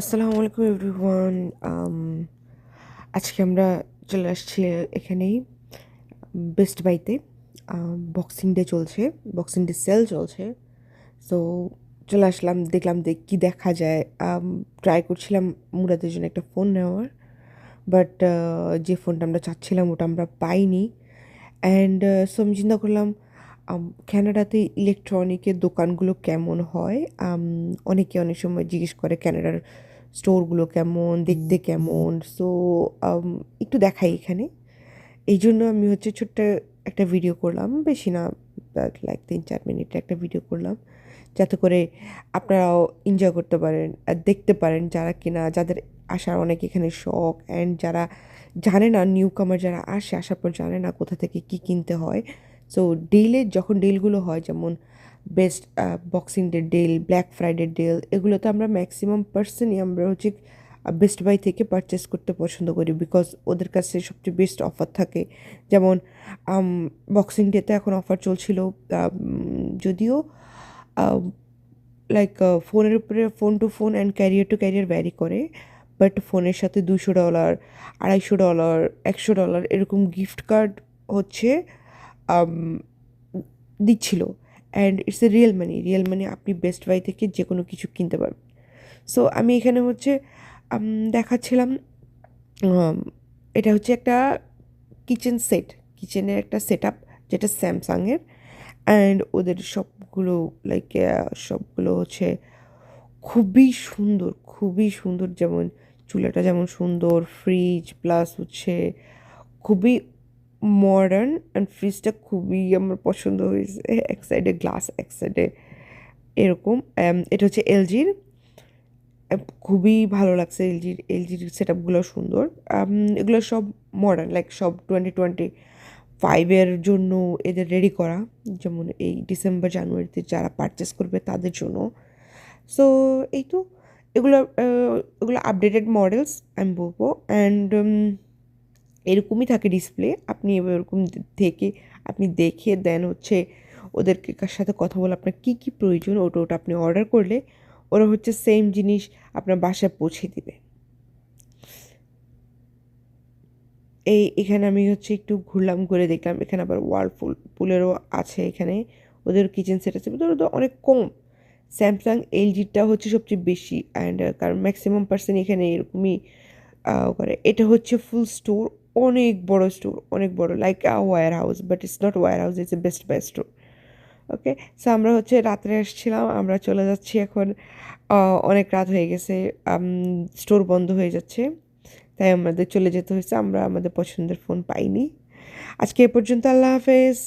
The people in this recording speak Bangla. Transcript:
আসসালামু আলাইকুম এভরিওয়ান। আজকে আমরা চলে আসছি এখানেই বেস্ট বাইতে বক্সিং ডে চলছে বক্সিং ডে সেল চলছে। সো চলে আসলাম, দেখলাম দেখ কী দেখা যায়। ট্রাই করছিলাম মুরাদের জন্য একটা ফোন নেওয়ার বাট যে ফোনটা আমরা চাচ্ছিলাম ওটা আমরা পাইনি। অ্যান্ড সো আমি চিন্তা করলাম ক্যানাডাতে ইলেকট্রনিকের দোকানগুলো কেমন হয়? অনেকে অনেক সময় জিজ্ঞেস করে ক্যানাডার স্টোরগুলো কেমন দেখতে কেমন? সো একটু দেখাই এখানে। এই জন্য আমি হচ্ছে ছোট্ট একটা ভিডিও করলাম। বেশি না লাইক তিন চার মিনিটের একটা ভিডিও করলাম। যাতে করে আপনারাও এনজয় করতে পারেন আর দেখতে পারেন যারা কিনা যাদের আসার অনেক এখানে শখ অ্যান্ড যারা জানে না নিউ কামার যারা আসে আসার পর জানে না কোথা থেকে কি কিনতে হয়। সো ডেলে যখন ডেলগুলো হয়, যেমন best Boxing Day deal Black Friday deal এগুলোতে আমরা ম্যাক্সিমাম পার্সনই আমরা হচ্ছে বেস্ট বাই থেকে পারচেস করতে পছন্দ করি বিকজ ওদের কাছে সবচেয়ে বেস্ট অফার থাকে। যেমন বক্সিং ডেতে এখন অফার চলছিল যদিও লাইক ফোনের উপরে phone to phone and carrier to carrier vary করে বাট ফোনের সাথে দুশো ডলার আড়াইশো ডলার একশো ডলার এরকম গিফট কার্ড হচ্ছে। দিচ্ছিল। And it's a real money real money আপনি বেস্ট বাই থেকে যে কোনো কিছু কিনতে পারবেন। সো আমি এখানে হচ্ছে দেখাচ্ছিলাম এটা হচ্ছে একটা কিচেন সেট কিচেনের একটা সেট আপ যেটা স্যামসাংয়ের অ্যান্ড ওদের সবগুলো লাইক সবগুলো হচ্ছে খুবই সুন্দর খুবই সুন্দর যেমন চুলাটা যেমন সুন্দর ফ্রিজ প্লাস হচ্ছে খুবই মডার্ন অ্যান্ড ফ্রিজটা খুবই আমার পছন্দ হয়েছে। এক সাইডে গ্লাস এক সাইডে এরকম। এটা হচ্ছে এলজির খুবই ভালো লাগছে এলজির এলজির সেট আপগুলো সুন্দর। এগুলো সব মডার্ন লাইক সব টোয়েন্টি টোয়েন্টি ফাইভের জন্য এদের রেডি করা। যেমন এই ডিসেম্বর জানুয়ারিতে যারা পারচেস করবে তাদের জন্য। সো এই তো। এগুলো এগুলো আপডেটেড মডেলস আমি বলব। অ্যান্ড এরকমই থাকে ডিসপ্লে আপনি এরকম থেকে আপনি দেখে দেন হচ্ছে ওদেরকে সাথে কথা বলে আপনার কী কী প্রয়োজন ওটা ওটা আপনি অর্ডার করলে ওরা হচ্ছে সেম জিনিস আপনার বাসায় পৌঁছে দিবে। এই এখানে আমি হচ্ছে একটু ঘুরলাম, ঘুরে দেখলাম, এখানে আবার ওয়ার্লপুল পুলেরও আছে এখানে ওদের কিচেন সেট আছে ওদের অনেক কম। স্যামসাং এলজিটা হচ্ছে সবচেয়ে বেশি অ্যান্ড কারণ ম্যাক্সিমাম পার্সন এখানে এরকমই করে। এটা হচ্ছে ফুল স্টোর অনেক বড় স্টোর অনেক বড় like warehouse but it's not warehouse it's a Best Buy store okay so আমরা হচ্ছে রাত্রে এসেছিলাম আমরা চলে যাচ্ছি এখন অনেক রাত হয়ে গেছে স্টোর বন্ধ হয়ে যাচ্ছে, তাই আমাদের চলে যেতে হয়েছে, আমরা আমাদের পছন্দের ফোন পাইনি। আজকে এ পর্যন্ত আল্লাহ হাফেজ।